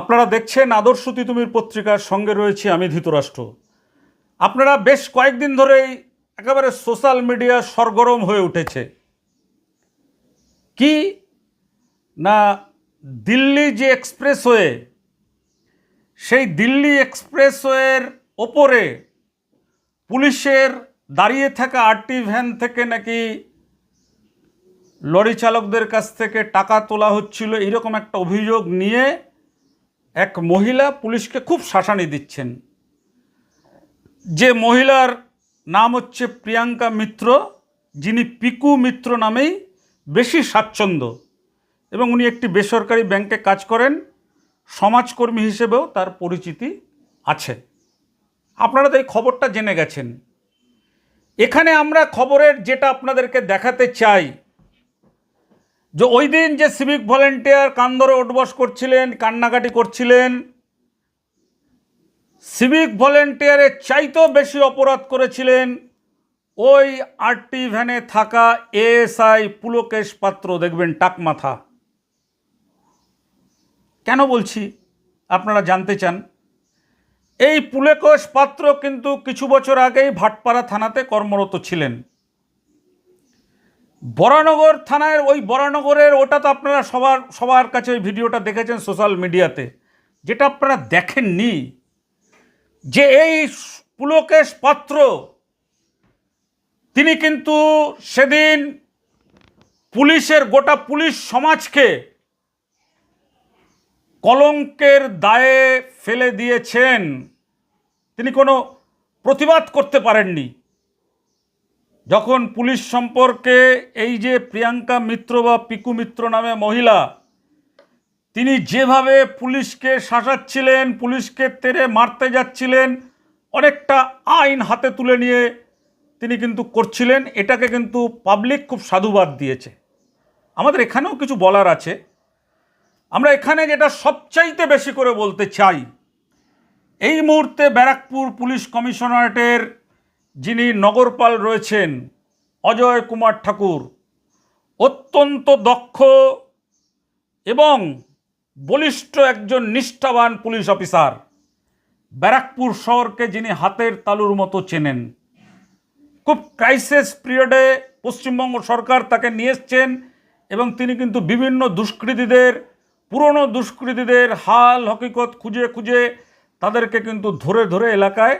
আপনারা দেখছেন আদর্শ তিতুমির পত্রিকার সঙ্গে রয়েছে আমি ধৃতরাষ্ট্র। আপনারা বেশ কয়েকদিন ধরেই একেবারে সোশ্যাল মিডিয়া সরগরম হয়ে উঠেছে। কি না দিল্লি যে এক্সপ্রেসওয়ে, সেই দিল্লি এক্সপ্রেসওয়ের ওপরে পুলিশের দাঁড়িয়ে থাকা আরটি ভ্যান থেকে নাকি লরি চালকদের কাছ থেকে টাকা তোলা হচ্ছিল, এরকম একটা অভিযোগ নিয়ে এক মহিলা পুলিশকে খুব শাসানি দিচ্ছেন। যে মহিলার নাম হচ্ছে প্রিয়াঙ্কা মিত্র, যিনি পিকু মিত্র নামেই বেশি স্বাচ্ছন্দ্য এবং উনি একটি বেসরকারি ব্যাংকে কাজ করেন, সমাজকর্মী হিসেবেও তার পরিচিতি আছে। আপনারা তো এই খবরটা জেনে গেছেন। এখানে আমরা খবরের যেটা আপনাদেরকে দেখাতে চাই যে ওই দিন যে সিভিক ভলেন্টিয়ার কান ধরে উঠবস করছিলেন, কান্নাকাটি করছিলেন সিভিক ভলেন্টিয়ারের চাইতেও বেশি অপরাধ করেছিলেন, ওই আরটি ভ্যানে থাকা এএসআই পুলকেশ পাত্র, দেখবেন টাকমাথা কেন বলছি? আপনারা জানতে চান। এই পুলকেশ পাত্র কিন্তু কিছু বছর আগেই ভাটপাড়া থানাতে কর্মরত ছিলেন। বরানগর থানায় ওই বরানগরের, ওটা তো আপনারা সবার সবার কাছে ওই ভিডিওটা দেখেছেন সোশ্যাল মিডিয়াতে, যেটা আপনারা দেখেননি যে এই পুলকেশ পাত্র, তিনি কিন্তু সেদিন পুলিশের, গোটা পুলিশ সমাজকে কলঙ্কের দায়ে ফেলে দিয়েছেন। তিনি কোনো প্রতিবাদ করতে পারেননি। যখন পুলিশ সম্পর্কে এই যে প্রিয়াঙ্কা মিত্র বা পিকু মিত্র নামে মহিলা, তিনি যেভাবে পুলিশকে শাসাচ্ছিলেন, পুলিশকে তেরে মারতে যাচ্ছিলেন, অনেকটা আইন হাতে তুলে নিয়ে তিনি কিন্তু করছিলেন। এটাকে কিন্তু পাবলিক খুব সাধুবাদ দিয়েছে। আমাদের এখানেও কিছু বলার আছে। আমরা এখানে যেটা সবচাইতে বেশি করে বলতে চাই, এই মুহূর্তে ব্যারাকপুর পুলিশ কমিশনারেটের যিনি নগরপাল রয়েছেন, অজয় কুমার ঠাকুর, অত্যন্ত দক্ষ এবং বলিষ্ঠ একজন নিষ্ঠাবান পুলিশ অফিসার, ব্যারাকপুর শহরকে যিনি হাতের তালুর মতো চেনেন। খুব ক্রাইসিস পিরিয়ডে পশ্চিমবঙ্গ সরকার তাকে নিয়ে এসছেন এবং তিনি কিন্তু বিভিন্ন দুষ্কৃতীদের, পুরনো দুষ্কৃতীদের হাল, হকিকত খুঁজে খুঁজে তাদেরকে কিন্তু ধরে ধরে এলাকায়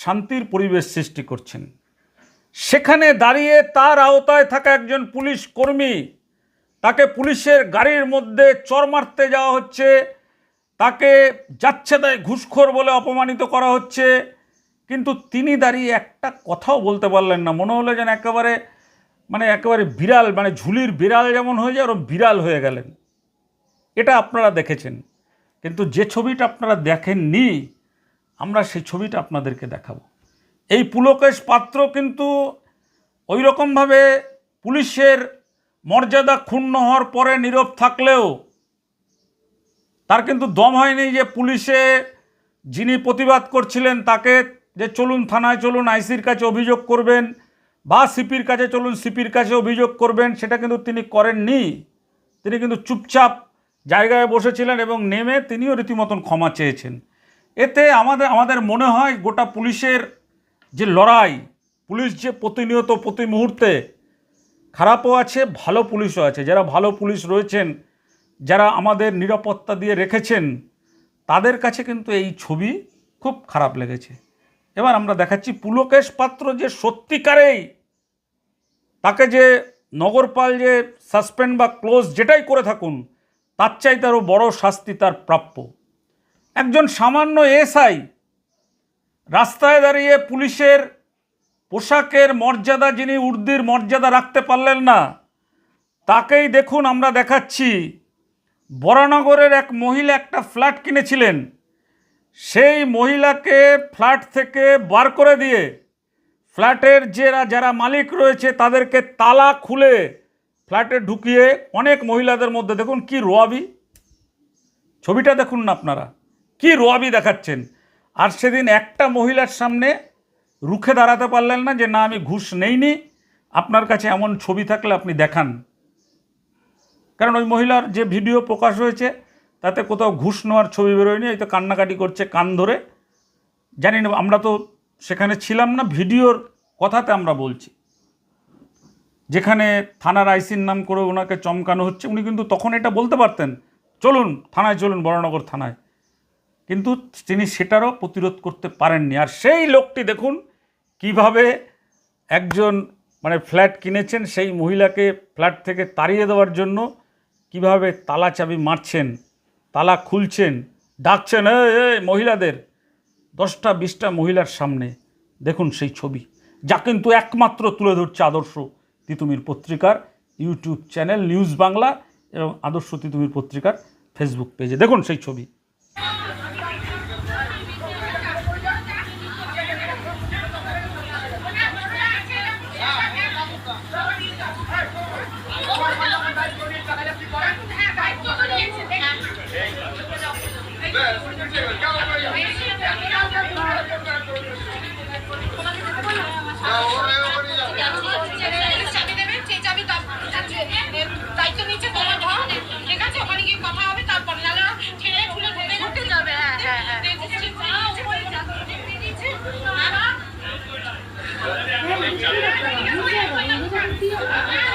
শান্তির পরিবেশ সৃষ্টি করছেন। সেখানে দাঁড়িয়ে তার আওতায় থাকা একজন পুলিশ কর্মী, তাকে পুলিশের গাড়ির মধ্যে চর মারতে যাওয়া হচ্ছে, তাকে যাচ্ছে তাই ঘুষখোর বলে অপমানিত করা হচ্ছে, কিন্তু তিনি দাঁড়িয়ে একটা কথাও বলতে পারলেন না। মনে হলো যেন একেবারে মানে একেবারে বিড়াল মানে ঝুলির বিড়াল যেমন হয়ে যায়, ওরম বিড়াল হয়ে গেলেন। এটা আপনারা দেখেছেন। কিন্তু যে ছবিটা আপনারা দেখেননি আমরা সেই ছবিটা আপনাদেরকে দেখাবো। এই পুলকেশ পাত্র কিন্তু ওই রকমভাবে পুলিশের মর্যাদা ক্ষুণ্ণ হওয়ার পরে নীরব থাকলেও তার কিন্তু দম হয়নি যে পুলিশে যিনি প্রতিবাদ করছিলেন তাকে যে চলুন থানায় চলুন আইসির কাছে অভিযোগ করবেন বা সিপির কাছে চলুন সিপির কাছে অভিযোগ করবেন, সেটা কিন্তু তিনি করেননি। তিনি কিন্তু চুপচাপ জায়গায় বসেছিলেন এবং নেমে তিনিও রীতিমতন ক্ষমা চেয়েছেন। এতে আমাদের আমাদের মনে হয় গোটা পুলিশের যে লড়াই, পুলিশ যে প্রতিনিয়ত প্রতি মুহূর্তে খারাপও আছে, ভালো পুলিশও আছে। যারা ভালো পুলিশ রয়েছেন, যারা আমাদের নিরাপত্তা দিয়ে রেখেছেন, তাদের কাছে কিন্তু এই ছবি খুব খারাপ লেগেছে। এবার আমরা দেখাচ্ছি পুলকেশ পাত্র যে সত্যিকারেই তাকে যে নগরপাল যে সাসপেন্ড বা ক্লোজ যেটাই করে থাকুন, তার চাই তারও বড় শাস্তি তার প্রাপ্য। একজন সামান্য এসআই রাস্তায় দাঁড়িয়ে পুলিশের পোশাকের মর্যাদা যিনি উর্দির মর্যাদা রাখতে পারলেন না, তাকেই দেখুন আমরা দেখাচ্ছি। বরানগরের এক মহিলা একটা ফ্ল্যাট কিনেছিলেন। সেই মহিলাকে ফ্ল্যাট থেকে বার করে দিয়ে ফ্ল্যাটের যারা যারা মালিক রয়েছে তাদেরকে তালা খুলে ফ্ল্যাটে ঢুকিয়ে অনেক মহিলাদের মধ্যে, দেখুন কি রোয়াবি। ছবিটা দেখুন না আপনারা। কি রোয়াবি দেখাচ্ছেন? আর সেদিন একটা মহিলার সামনে রুখে দাঁড়াতে পারলেন না যে, না, আমি ঘুষ নেইনি, আপনার কাছে এমন ছবি থাকলে আপনি দেখান। কারণ ওই মহিলার যে ভিডিও প্রকাশ হয়েছে, তাতে কোথাও ঘুষ নেওয়ার ছবি বেরোয়নি হয়তো কান্নাকাটি করছে কান ধরে। জানি না, আমরা তো সেখানে ছিলাম না, ভিডিওর কথাতে আমরা বলছি। যেখানে থানার আইসির নাম করে ওনাকে চমকানো হচ্ছে, উনি কিন্তু তখন এটা বলতে পারতেন, চলুন, থানায় চলুন, বড়নগর থানায়। কিন্তু তিনি সেটারও প্রতিরোধ করতে পারেননি। আর সেই লোকটি দেখুন কীভাবে একজন মানে ফ্ল্যাট কিনেছেন সেই মহিলাকে ফ্ল্যাট থেকে তাড়িয়ে দেওয়ার জন্য কীভাবে তালা চাবি মারছেন তালা খুলছেন ডাকছেন "এই, মহিলাদের দশটা বিশটা মহিলার সামনে দেখুন সেই ছবি যা কিন্তু একমাত্র তুলে ধরছে আদর্শ তিতুমির পত্রিকার ইউটিউব চ্যানেল নিউজ বাংলা এবং আদর্শ তিতুমির পত্রিকার ফেসবুক পেজে। দেখুন সেই ছবি। campeão.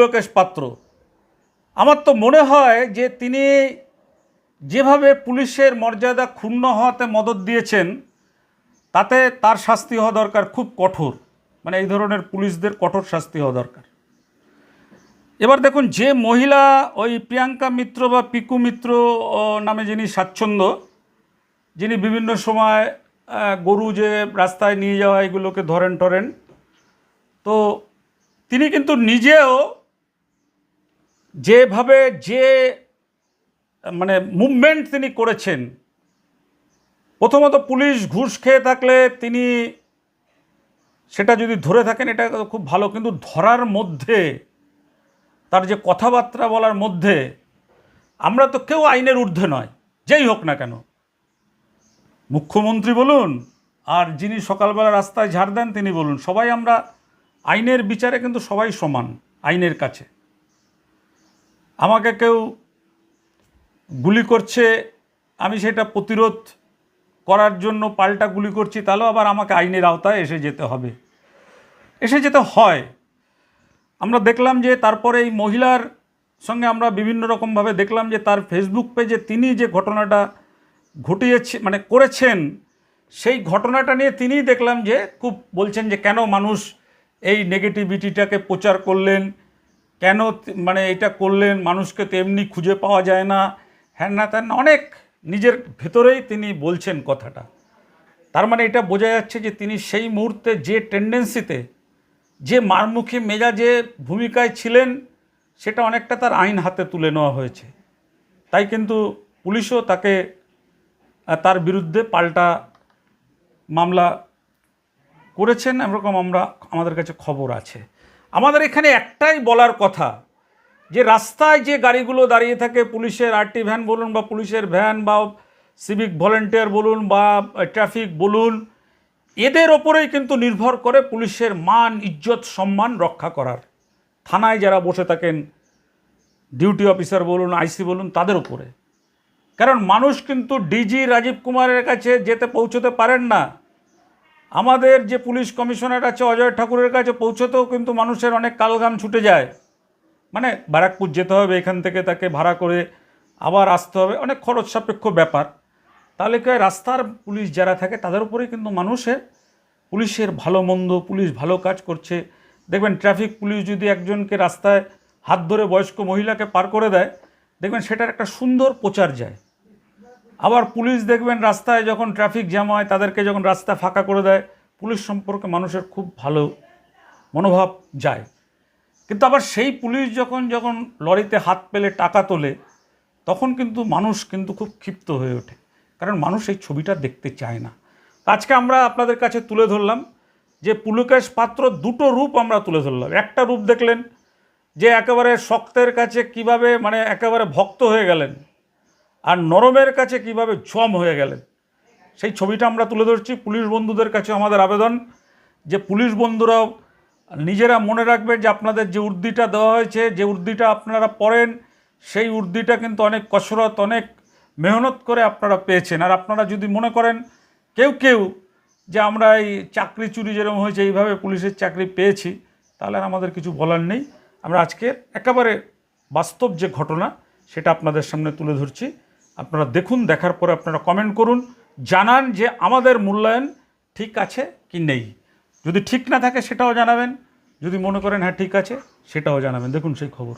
পুলকেশ পাত্র। আমার তো মনে হয় যে তিনি যেভাবে পুলিশের মর্যাদা ক্ষুণ্ণ হওয়াতে মদত দিয়েছেন, তাতে তার শাস্তি হওয়া দরকার খুব কঠোর। মানে এই ধরনের পুলিশদের কঠোর শাস্তি হওয়া দরকার। এবার দেখুন, যে মহিলা ওই প্রিয়াঙ্কা মিত্র বা পিকু মিত্র নামে যিনি স্বাচ্ছন্দ্য, যিনি বিভিন্ন সময় গরু যে রাস্তায় নিয়ে যাওয়া, এগুলোকে ধরেন টরেন, তো তিনি কিন্তু নিজেও যেভাবে যে মানে মুভমেন্ট তিনি করেছেন, প্রথমত পুলিশ ঘুষ খেয়ে থাকলে তিনি সেটা যদি ধরে থাকেন, এটা খুব ভালো, কিন্তু ধরার মধ্যে, তার যে কথাবার্তা বলার মধ্যে, আমরা তো কেউ আইনের ঊর্ধ্বে নয়, যেই হোক না কেন। মুখ্যমন্ত্রী বলুন, আর যিনি সকালবেলা রাস্তায় ঝাড় দেন তিনি বলুন, সবাই আমরা আইনের বিচারে কিন্তু সবাই সমান, আইনের কাছে। আমাকে কেউ গুলি করছে, আমি সেটা প্রতিরোধ করার জন্য পাল্টা গুলি করছি, তাহলেও আবার আমাকে আইনের আওতায় এসে যেতে হবে। এসে যেতে হয়। আমরা দেখলাম যে তারপরে এই মহিলার সঙ্গে আমরা বিভিন্ন রকমভাবে দেখলাম যে তার ফেসবুক পেজে তিনি যে ঘটনাটা ঘটিয়েছে মানে করেছেন, সেই ঘটনাটা নিয়ে তিনিই দেখলাম যে খুব বলছেন যে কেন মানুষ এই নেগেটিভিটিটাকে প্রচার করলেন কেন মানে এটা করলেন? মানুষকে তেমনি খুঁজে পাওয়া যায় না। হ্যান না ত্যান অনেক নিজের ভেতরেই তিনি বলছেন কথাটা। তার মানে এটা বোঝা যাচ্ছে যে তিনি সেই মুহূর্তে যে টেন্ডেন্সিতে যে মারমুখী মেজাজে ভূমিকায় ছিলেন, সেটা অনেকটা তার আইন হাতে তুলে নেওয়া হয়েছে। তাই কিন্তু পুলিশও তাকে তার বিরুদ্ধে পাল্টা মামলা করেছেন। এরকম আমরা, আমাদের কাছে খবর আছে। আমাদের এখানে একটাই বলার কথা যে রাস্তায় যে গাড়িগুলো দাঁড়িয়ে থাকে, পুলিশের আরটি ভ্যান বলুন বা পুলিশের ভ্যান বা সিভিক ভলেন্টিয়ার বলুন বা ট্রাফিক বলুন, এদের ওপরেই কিন্তু নির্ভর করে পুলিশের মান, ইজ্জত, সম্মান রক্ষা করার। থানায় যারা বসে থাকেন ডিউটি অফিসার বলুন আইসি বলুন, তাদের উপরে। কারণ মানুষ কিন্তু ডিজি রাজীব কুমারের কাছে যেতে পৌঁছতে পারেন না। আমাদের যে পুলিশ কমিশনার আছে অজয় ঠাকুরের কাছে পৌঁছতেও কিন্তু মানুষের অনেক কালঘাম ছুটে যায়। মানে ব্যারাকপুর যেতে হবে, এখান থেকে তাকে ভাড়া করে আবার আসতে হবে। অনেক খরচ সাপেক্ষ ব্যাপার। তাহলে কি রাস্তার পুলিশ যারা থাকে তাদের উপরেই কিন্তু মানুষের পুলিশের ভালো মন্দ, পুলিশ ভালো কাজ করছে। দেখবেন ট্রাফিক পুলিশ যদি একজনকে রাস্তায় হাত ধরে বয়স্ক মহিলাকে পার করে দেয়, দেখবেন সেটার একটা সুন্দর প্রচার যায়। আবার পুলিশ দেখবেন রাস্তায় যখন ট্রাফিক জ্যাম হয়, তাদেরকে যখন রাস্তা ফাঁকা করে দেয়, পুলিশ সম্পর্কে মানুষের খুব ভালো মনোভাব যায়। কিন্তু আবার সেই পুলিশ যখন যখন লরিতে হাত পেলে, টাকা তোলে, তখন কিন্তু মানুষ কিন্তু খুব ক্ষিপ্ত হয়ে ওঠে। কারণ মানুষ এই ছবিটা দেখতে চায় না। আজকে আমরা আপনাদের কাছে তুলে ধরলাম যে পুলকেশ পাত্র দুটো রূপ আমরা তুলে ধরলাম। একটা রূপ দেখলেন যে একেবারে শক্তের কাছে কীভাবে মানে একেবারে ভক্ত হয়ে গেলেন। আর নরমের কাছে কীভাবে জম হয়ে গেলেন? সেই ছবিটা আমরা তুলে ধরছি পুলিশ বন্ধুদের কাছে আমাদের আবেদন যে পুলিশ বন্ধুরাও নিজেরা মনে রাখবেন যে আপনাদের যে উর্দিটা দেওয়া হয়েছে, যে উর্দিটা আপনারা পড়েন, সেই উর্দিটা কিন্তু অনেক কসরত, অনেক মেহনত করে আপনারা পেয়েছেন। আর আপনারা যদি মনে করেন কেউ কেউ যে আমরা এই চাকরি চুরি যেরকম হয়েছে, এইভাবে পুলিশের চাকরি পেয়েছি, তাহলে আর আমাদের কিছু বলার নেই। আমরা আজকে একেবারে বাস্তব যে ঘটনা, সেটা আপনাদের সামনে তুলে ধরছি। আপনারা দেখুন, দেখার পরে আপনারা কমেন্ট করুন, জানান যে আমাদের মূল্যায়ন ঠিক আছে কি নেই। যদি ঠিক না থাকে সেটাও জানাবেন, যদি মনে করেন হ্যাঁ ঠিক আছে, সেটাও জানাবেন। দেখুন সেই খবর।